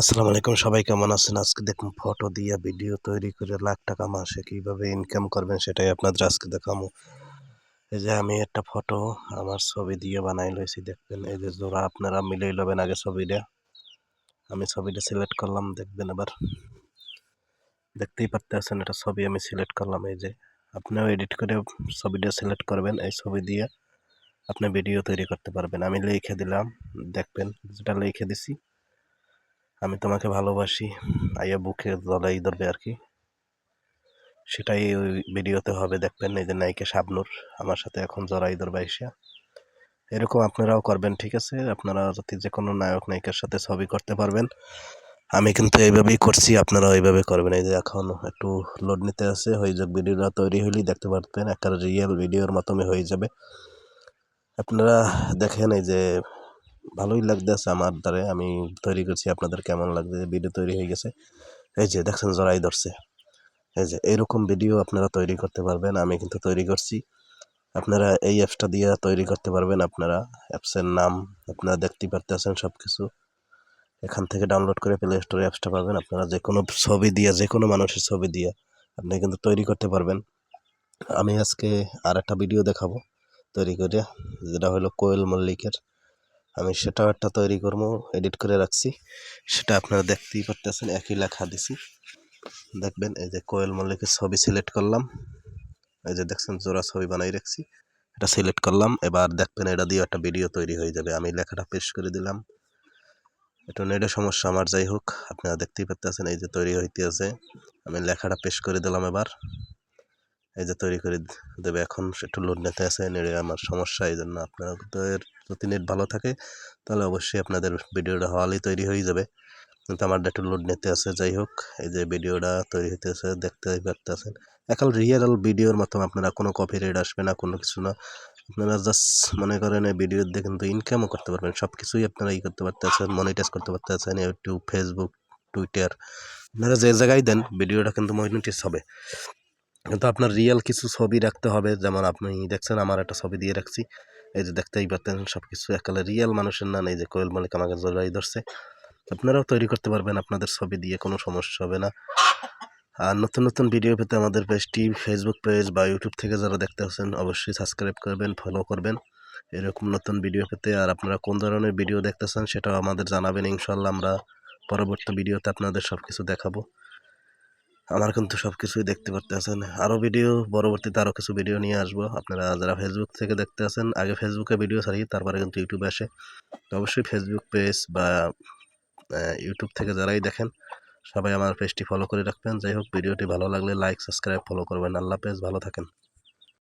আসসালামু আলাইকুম, সবাই কেমন আছেন? আজকে দেখুন ফটো দিয়ে ভিডিও তৈরি করে লাখ টাকা মাসে কীভাবে ইনকাম করবেন সেটাই আপনাদের আজকে দেখাবো। এই যে আমি একটা ফটো আমার ছবি দিয়ে বানাই লইছি, দেখবেন? এই যে জোড়া আপনারা মিলেই লবেন আগে ছবিটা। আমি ছবিটা সিলেক্ট করলাম, দেখবেন এবার। দেখতেই পারতেছেন, এটা ছবি আমি সিলেক্ট করলাম, এই যে। আপনিও এডিট করে ছবিটা সিলেক্ট করবেন, এই ছবি দিয়ে আপনি ভিডিও তৈরি করতে পারবেন। আমি লিখে দিলাম, দেখবেন, যেটা লিখে দিছি। আমি তোমাকে ভালোবাসি। আইয়া বুকে জলাই ধরবে আর কি সেটাই ওই ভিডিওতে হবে, দেখবেন এই যে নায়িকা শাবনুর আমার সাথে এখন জড়াই ধরবে আইসা। এরকম আপনারাও করবেন, ঠিক আছে? আপনারা যদি যে কোনো নায়ক নায়িকার সাথে ছবি করতে পারবেন। আমি কিন্তু এইভাবেই করছি আপনারা ওইভাবে করবেন। এই যে এখন একটু লোড নিতে আছে, হয়ে যাক ভিডিওটা তৈরি হলেই দেখতে পারবেন। একটা রিয়েল ভিডিওর মাধ্যমে হয়ে যাবে। আপনারা দেখেন এই যে ভালোই লাগতেছে আমার দ্বারে। আমি তৈরি করছি, আপনাদের কেমন লাগছে? ভিডিও তৈরি হয়ে গেছে। এই যে, দেখছেন জড়াই ধরছে। এই যে, এরকম ভিডিও আপনারা তৈরি করতে পারবেন, আমি কিন্তু তৈরি করছি। আপনারা এই অ্যাপসটা দিয়ে তৈরি করতে পারবেন আপনারা। অ্যাপসের নাম আপনারা দেখতে পারতেছেন সব কিছু এখান থেকে ডাউনলোড করে প্লে স্টোরে অ্যাপসটা পাবেন। আপনারা যে কোনো ছবি দিয়ে যে কোনো মানুষের ছবি দিয়ে আপনি কিন্তু তৈরি করতে পারবেন। আমি আজকে আর একটা ভিডিও দেখাবো তৈরি করে, যেটা হলো কোয়েল মল্লিকের। আমি সেটাও একটা তৈরি করব এডিট করে রাখছি। সেটা আপনারা দেখতেই পারতেছেন, একই লেখা দিছি। দেখবেন, এই যে কোয়েল মল্লিকের ছবি সিলেক্ট করলাম। এই যে দেখছেন, জোড়া ছবি বানাই রাখছি। এটা সিলেক্ট করলাম। এবার দেখবেন, এটা দিয়ে একটা ভিডিও তৈরি হয়ে যাবে। আমি লেখাটা পেশ করে দিলাম। এটা নেটের সমস্যা আমার, যাই হোক, আপনারা দেখতেই পারতেছেন, এই যে তৈরি হইতে আছে। আমি লেখাটা পেশ করে দিলাম এবার। এই যে তৈরি করে দেবে এখন একটু লোড নিতে আছে, নেড়ে আমার সমস্যা, এই জন্য আপনাদের যদি নেট ভালো থাকে, তাহলে অবশ্যই আপনাদের ভিডিওটা হওয়ালেই তৈরি হয়ে যাবে। কিন্তু আমার একটু লোড নিতে আছে, যাই হোক, এই যে ভিডিওটা তৈরি হইতেছে দেখতে পারতেছেন। একাল রিয়েল ভিডিওর মাধ্যমে আপনারা কোনো কপি রেট আসবে না, কোনো কিছু না, আপনারা জাস্ট মনে করেন এই ভিডিও দিয়ে কিন্তু ইনকামও করতে পারবেন। সব কিছুই আপনারা ই করতে পারতেছেন মনিটাইজ করতে পারতেছেন ইউটিউব ফেসবুক টুইটার আপনারা যে জায়গায় দেন, ভিডিওটা কিন্তু মনিটাইজ হবে। কিন্তু আপনার রিয়েল কিছু ছবি রাখতে হবে, যেমন আপনি দেখছেন, আমার একটা ছবি দিয়ে রাখছি। এই যে দেখতেই পারতেন সব কিছু একালে রিয়েল মানুষের না, এই যে কোয়েল মালিক আমাকে জড়াই ধরছে। আপনারাও তৈরি করতে পারবেন, আপনাদের ছবি দিয়ে কোনো সমস্যা হবে না। আর নতুন নতুন ভিডিও পেতে আমাদের পেজটি ফেসবুক পেজ বা ইউটিউব থেকে যারা দেখতে আছেন, অবশ্যই সাবস্ক্রাইব করবেন ফলো করবেন। এরকম নতুন ভিডিও পেতে আর আপনারা কোন ধরনের ভিডিও দেখতেছেন সেটাও আমাদের জানাবেন ইনশাল্লাহ আমরা পরবর্তী ভিডিওতে আপনাদের সব কিছু দেখাবো। আমার কিন্তু সব কিছুই দেখতে পারতে আছেন আরও ভিডিও পরবর্তীতে আরও কিছু ভিডিও নিয়ে আসব। আপনারা যারা ফেসবুক থেকে দেখতে আছেন, আগে ফেসবুকে ভিডিও ছাড়ি, তারপরে কিন্তু ইউটিউবে আসে। তো অবশ্যই ফেসবুক পেজ বা ইউটিউব থেকে যারাই দেখেন, সবাই আমার পেজটি ফলো করে রাখবেন। যাই হোক ভিডিওটি ভালো লাগলে লাইক সাবস্ক্রাইব ফলো করবেন। আল্লাহ পেজ ভালো থাকেন।